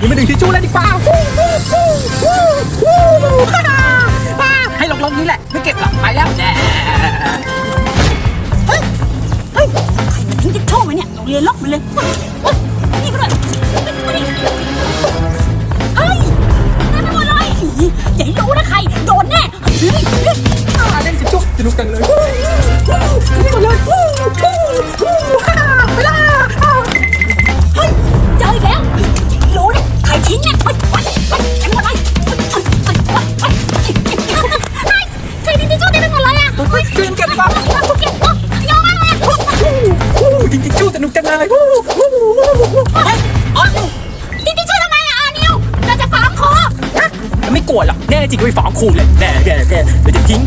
ยังไม่ดึงทิชชู่เลยดีกว่าให้ลงๆนี่แหละ ไม่เก็บหรอกไปแล้วแน่เฮ้ย เฮ้ยทิ้งจะโชว์ไหมเนี่ยโรงเรียนล็อกมันเลยเฮ้ยเฮ้ยนี่ก็ด้วยเฮ้ยเฮ้ยนั่นมันอะไรอย่าให้รู้นะใคร โดนแน่เฮ้ยมาเล่นทิชชู่สนุกจังเลย เฮ้ยเดินเก็บดีกว่าพวกเก็บเฮ้ยอมมากเลยอะวู้ทิ้งทิชชู่สนุกจังเลยวู้วู้วู้วู้เฮ้ยอ๋อทิ้งทิชชู่ทำไมอะอนิวเราจะฟ้องคอไม่กลัวหรอกแน่จริงก็ไปฟ้องครูเลยแน่แน่แน่เราจะทิ้ง